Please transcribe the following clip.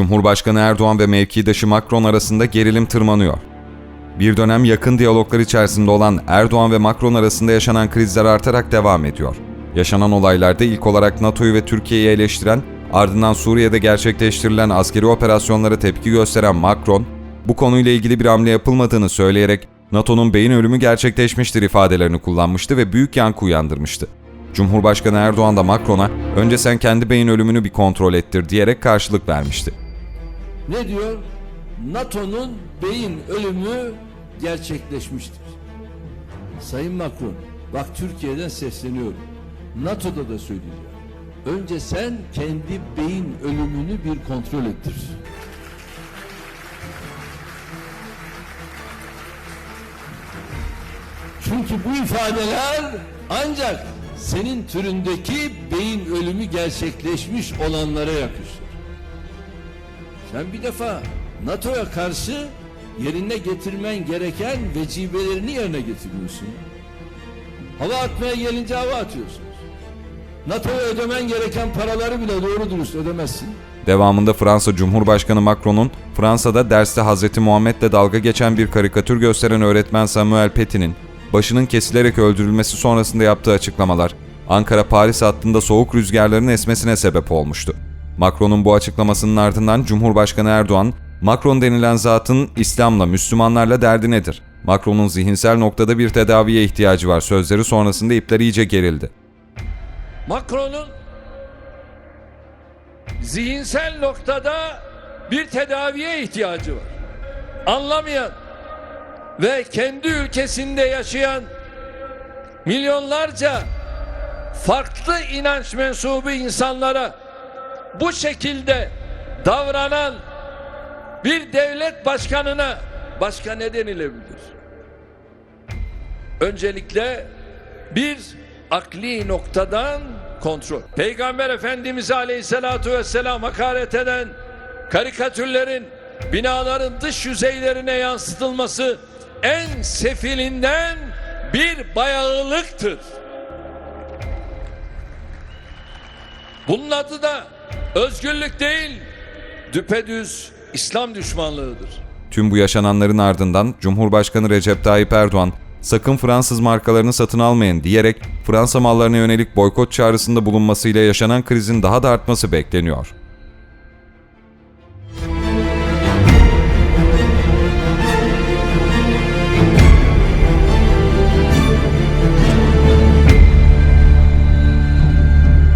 Cumhurbaşkanı Erdoğan ve mevkidaşı Macron arasında gerilim tırmanıyor. Bir dönem yakın diyaloglar içerisinde olan Erdoğan ve Macron arasında yaşanan krizler artarak devam ediyor. Yaşanan olaylarda ilk olarak NATO'yu ve Türkiye'yi eleştiren, ardından Suriye'de gerçekleştirilen askeri operasyonlara tepki gösteren Macron, bu konuyla ilgili bir hamle yapılmadığını söyleyerek NATO'nun beyin ölümü gerçekleşmiştir ifadelerini kullanmıştı ve büyük yankı uyandırmıştı. Cumhurbaşkanı Erdoğan da Macron'a önce sen kendi beyin ölümünü bir kontrol ettir diyerek karşılık vermişti. Ne diyor? NATO'nun beyin ölümü gerçekleşmiştir. Sayın Macron, bak Türkiye'den sesleniyorum. NATO'da da söylüyor. Önce sen kendi beyin ölümünü bir kontrol ettir. Çünkü bu ifadeler ancak senin türündeki beyin ölümü gerçekleşmiş olanlara yakışır. Sen bir defa NATO'ya karşı yerine getirmen gereken vecibelerini yerine getiriyorsun. Hava atmaya gelince hava atıyorsunuz. NATO'ya ödemen gereken paraları bile doğru dürüst ödemezsin. Devamında Fransa Cumhurbaşkanı Macron'un Fransa'da derste Hz. Muhammed'le dalga geçen bir karikatür gösteren öğretmen Samuel Paty'nin başının kesilerek öldürülmesi sonrasında yaptığı açıklamalar Ankara-Paris hattında soğuk rüzgarların esmesine sebep olmuştu. Macron'un bu açıklamasının ardından Cumhurbaşkanı Erdoğan, Macron denilen zatın İslam'la, Müslümanlarla derdi nedir? Macron'un zihinsel noktada bir tedaviye ihtiyacı var sözleri sonrasında ipler iyice gerildi. Macron'un zihinsel noktada bir tedaviye ihtiyacı var. Anlamayan ve kendi ülkesinde yaşayan milyonlarca farklı inanç mensubu insanlara bu şekilde davranan bir devlet başkanına başka ne denilebilir? Öncelikle bir akli noktadan kontrol. Peygamber Efendimiz Aleyhisselatü Vesselam hakaret eden karikatürlerin binaların dış yüzeylerine yansıtılması en sefilinden bir bayağılıktır. Bunun adı da özgürlük değil, düpedüz İslam düşmanlığıdır. Tüm bu yaşananların ardından Cumhurbaşkanı Recep Tayyip Erdoğan sakın Fransız markalarını satın almayın diyerek Fransa mallarına yönelik boykot çağrısında bulunmasıyla yaşanan krizin daha da artması bekleniyor.